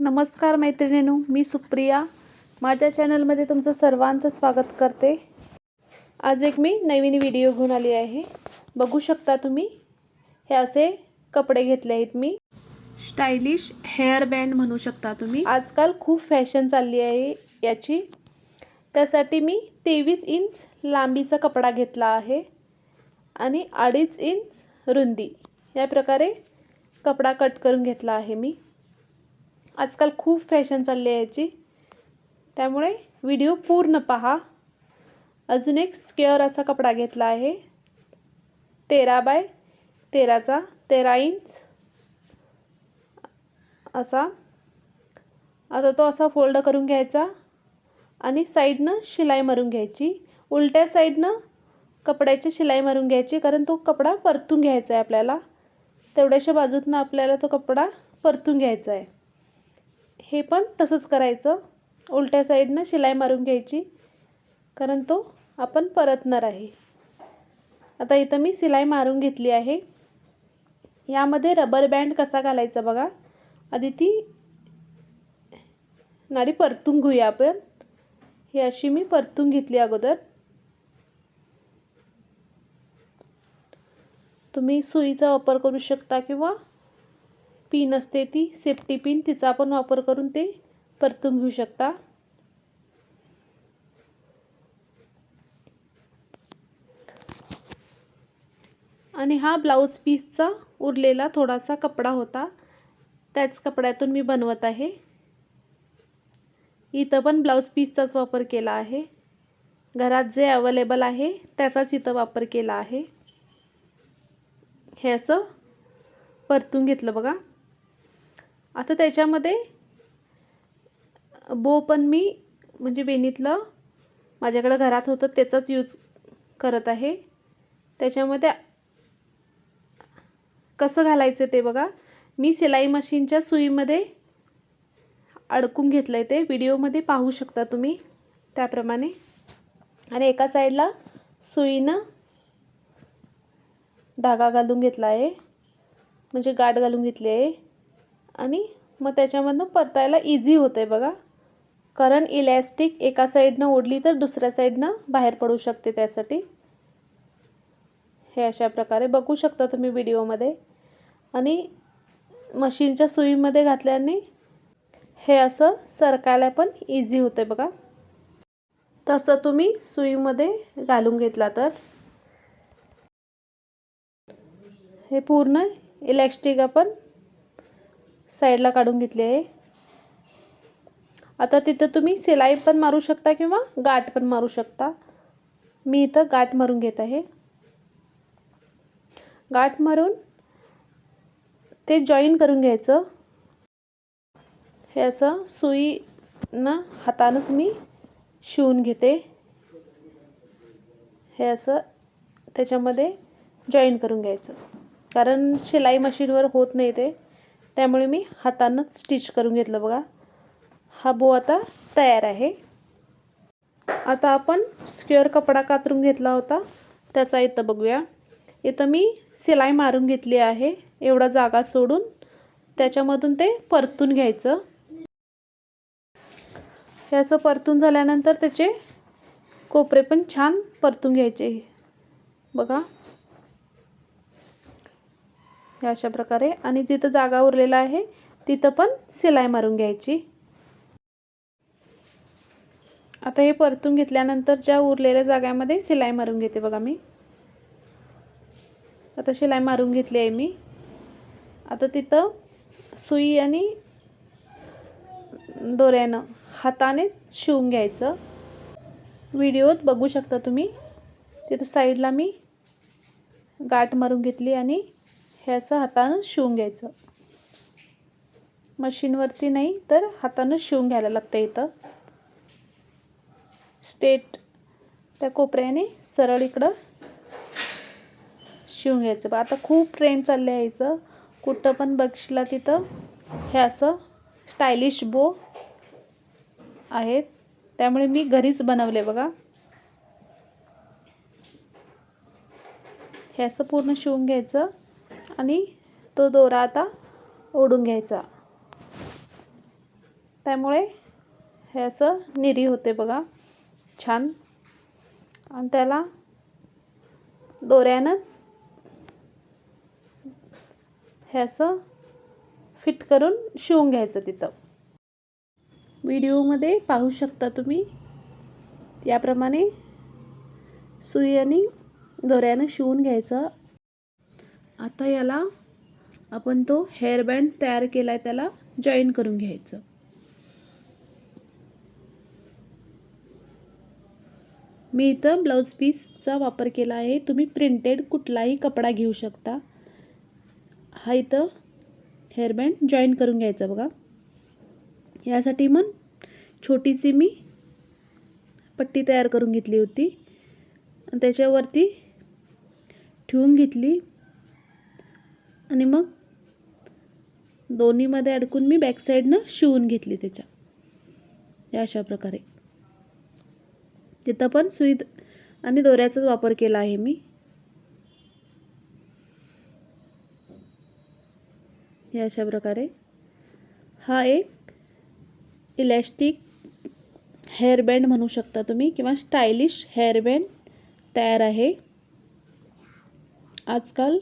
नमस्कार मैत्रिणींनो मी सुप्रिया. माझ्या चॅनलमध्ये तुमचं सर्वांचं स्वागत करते. आज एक मी नवीन व्हिडिओ घेऊन आली आहे. बघू शकता तुम्ही हे असे कपडे घेतले आहेत मी. स्टायलिश हेअर बँड म्हणू शकता तुम्ही. आजकाल खूप फॅशन चालली आहे याची. त्यासाठी मी तेवीस इंच लांबीचा कपडा घेतला आहे आणि अडीच इंच रुंदी. या प्रकारे कपडा कट करून घेतला आहे मी. आजकाल खूप फॅशन चालली आहे याची. त्यामुळे व्हिडिओ पूर्ण पहा. अजून एक स्क्वेअर असा कपडा घेतला आहे. तेरा बाय तेराचा तेरा इंच असा. आता तो असा फोल्ड करून घ्यायचा आणि साईडनं शिलाई मारून घ्यायची. उलट्या साईडनं कपड्याची शिलाई मारून घ्यायची कारण तो कपडा परतून घ्यायचा आहे आपल्याला. तेवढ्याशा बाजूतनं आपल्याला तो कपडा परतून घ्यायचा आहे. हे पण तसंच करायचं. उलट्या साईडनं शिलाई मारून घ्यायची. कारण तो आपण परतणार आहे. आता इथं मी शिलाई मारून घेतली आहे. यामध्ये रबर बँड कसा घालायचा बघा. आधी ती नाडी परतून घेऊया आपण. ही अशी मी परतून घेतली अगोदर. तुम्ही सुईचा वापर करू शकता किंवा पिन असते ती सेफ्टी पिन तिचा पण वापर करून ते परतून घेऊ शकता. आणि हा ब्लाऊज पीसचा उरलेला थोडासा कपडा होता. त्याच कपड्यातून मी बनवत आहे. इथं पण ब्लाऊज पीसचाच वापर केला आहे. घरात जे अवेलेबल आहे त्याचाच इथं वापर केला आहे. हे असं परतून घेतलं बघा. आता त्याच्यामध्ये बो पण मी म्हणजे वेणीतलं माझ्याकडं घरात होतं त्याचाच यूज करत आहे. त्याच्यामध्ये कसं घालायचं ते बघा. मी सिलाई मशीनच्या सुईमध्ये अडकून घेतलं आहे ते. व्हिडिओमध्ये पाहू शकता तुम्ही त्याप्रमाणे. आणि एका साईडला सुईनं धागा घालून घेतला आहे म्हणजे गाठ घालून घेतली आहे. आणि मग त्याच्यामधनं परतायला इझी होते बघा. कारण इलॅस्टिक एका साईडनं ओढली तर दुसऱ्या साईडनं बाहेर पडू शकते त्यासाठी. हे अशा प्रकारे बघू शकता तुम्ही व्हिडिओमध्ये आणि मशीनच्या सुईमध्ये घातल्याने हे असं सरकायला पण इझी होते बघा. तसं तुम्ही सुईमध्ये घालून घेतला तर. हे पूर्ण इलॅस्टिक आपण साईडला काढून घेतली आहे. आता तिथं तुम्ही सिलाई पण मारू शकता किंवा गाठ पण मारू शकता. मी इथं गाठ मारून घेत आहे. गाठ मारून ते जॉईन करून घ्यायचं. हे असं सुई न हातानंच मी शिवून घेते. हे असं त्याच्यामध्ये जॉईन करून घ्यायचं. कारण शिलाई मशीनवर होत नाही ते. त्यामुळे मी हातानंच स्टिच करून घेतलं बघा. हा बो आता तयार आहे. आता आपण स्क्वेअर कपडा कातरून घेतला होता. त्याचा इथं बघूया. इथं मी सिलाई मारून घेतली आहे. एवढा जागा सोडून त्याच्यामधून ते परतून घ्यायचं. हे असं परतून झाल्यानंतर त्याचे कोपरे पण छान परतून घ्यायचे. बघा. अशा प्रकारे. आणि जिथं जागा उरलेला आहे तिथं पण सिलाई मारून घ्यायची. आता हे परतून घेतल्यानंतर ज्या उरलेल्या जाग्यामध्ये शिलाई मारून घेते बघा मी. आता शिलाई मारून घेतली आहे मी. आता तिथं सुई आणि दोऱ्यानं हाताने शिवून घ्यायचं. व्हिडिओत बघू शकता तुम्ही. तिथं साईडला मी गाठ मारून घेतली आणि हे असं हातानं शिवून घ्यायचं. मशीनवरती नाही तर हातानं शिवून घ्यायला लागतं इथं. स्टेट त्या कोपऱ्याने सरळ इकडं शिवून घ्यायचं. आता खूप ट्रेंड चालले यायचं कुठं पण बघशिला तिथं हे असं स्टायलिश बो आहेत. त्यामुळे मी घरीच बनवले बघा. हे असं पूर्ण शिवून घ्यायचं. आणि तो दोरा आता ओढून घ्यायचा. त्यामुळे हे असं निरी होते बघा. छान. आणि त्याला दोऱ्यानंच हे असं फिट करून शिवून घ्यायचं तिथं. व्हिडिओमध्ये पाहू शकता तुम्ही. याप्रमाणे सुई आणि दोऱ्यानं शिवून घ्यायचं. आता याला आपण तो हेअरबँड तयार केलाय त्याला जॉईन करून घ्यायचं. मी इथं ब्लाऊज पीसचा वापर केला आहे. तुम्ही प्रिंटेड कुठलाही कपडा घेऊ शकता. हा इथं हेअरबँड जॉईन करून घ्यायचा बघा. यासाठी मग छोटीशी मी पट्टी तयार करून घेतली होती. आणि त्याच्यावरती ठेवून घेतली. आणि मग दोन्हीमध्ये अडकून मी बॅक साईडनं शिवून घेतली त्याच्या. या अशा प्रकारे. तिथं पण सुई आणि दोऱ्याचाच वापर केला आहे मी. अशा प्रकारे. हा एक इलॅस्टिक हेअरबँड म्हणू शकता तुम्ही किंवा स्टायलिश हेअरबँड तयार आहे. आजकाल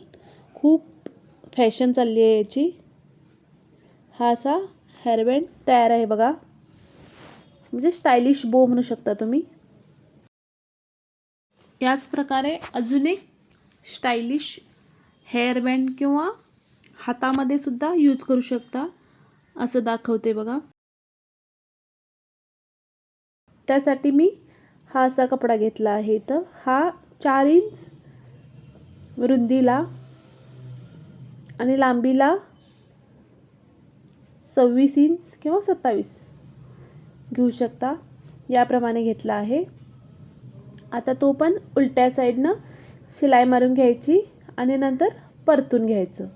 खूप फॅशन चालली आहे याची. हा असा हेअरबँड तयार आहे बघा. म्हणजे स्टायलिश बो म्हणू शकता तुम्ही. याच प्रकारे अजून एक स्टायलिश हेअरबँड किंवा हातामध्ये सुद्धा यूज करू शकता. असं दाखवते बघा. त्यासाठी मी हा असा कपडा घेतला आहे तर हा चार इंच रुंदीला आणि लांबीला सव्वीस इंच किंवा सत्तावीस. घेऊ शकता. याप्रमाणे घेतला आहे. आता तो पण उलट्या साईडनं शिलाई मारून घ्यायची आणि नंतर परतून घ्यायचं.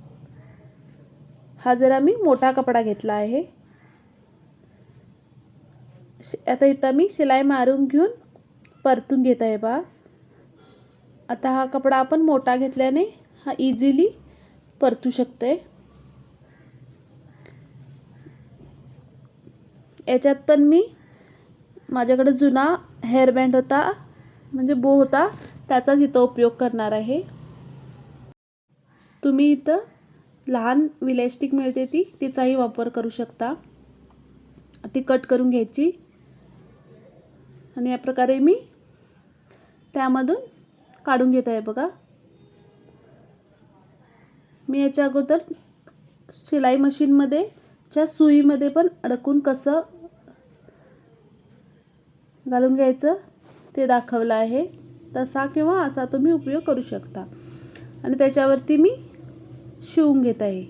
हा जरा मी मोठा कपडा घेतला आहे. आता इथं मी शिलाई मारून घेऊन परतून घेत आहे बा. आता हा कपडा आपण मोठा घेतल्याने हा इझिली परतू शकते याच्यात पण मी माझ्याकडे जुना हेअरबँड होता म्हणजे बो होता त्याचाच इथं उपयोग करणार आहे. तुम्ही इथं लहान विलॅस्टिक मिळते ती तिचाही वापर करू शकता. ती कट करून घ्यायची. आणि या प्रकारे मी त्यामधून काढून घेत आहे बघा. मी याच्या अगोदर शिलाई मशीनमध्ये च्या सुईमध्ये पण अडकून कसं घालून घ्यायचं ते दाखवलं आहे. तसा किंवा असा तुम्ही उपयोग करू शकता. आणि त्याच्यावरती मी शिवून घेत आहे.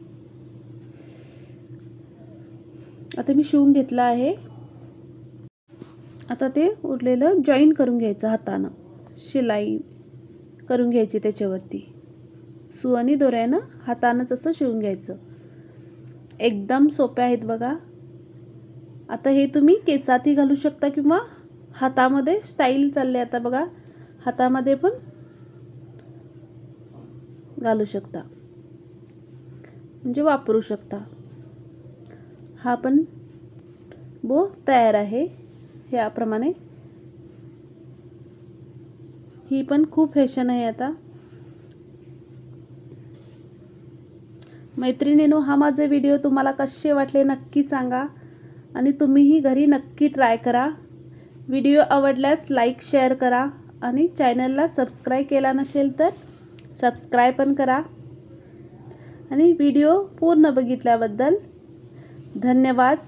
आता मी शिवून घेतलं आहे. आता ते उरलेलं जॉईन करून घ्यायचं हातानं. शिलाई करून घ्यायची त्याच्यावरती. सु दोऱ्यानं हातानंच असं शिवून घ्यायचं. एकदम सोप्या आहेत बघा. आता हे तुम्ही केसातही घालू शकता किंवा हातामध्ये स्टाईल चालले आता बघा. हातामध्ये पण घालू शकता. म्हणजे वापरू शकता. हा पण बो तयार आहे. याप्रमाणे ही पण खूप फॅशन आहे आता. मैत्रिणीनो हा माझे व्हिडिओ तुम्हाला कसे वाटले नक्की सांगा. आणि तुम्हीही घरी नक्की ट्राय करा. व्हिडिओ आवडल्यास लाईक शेअर करा. आणि चॅनलला सबस्क्राईब केला नसेल तर सबस्क्राईब पण करा. आणि व्हिडिओ पूर्ण बघितल्याबद्दल धन्यवाद.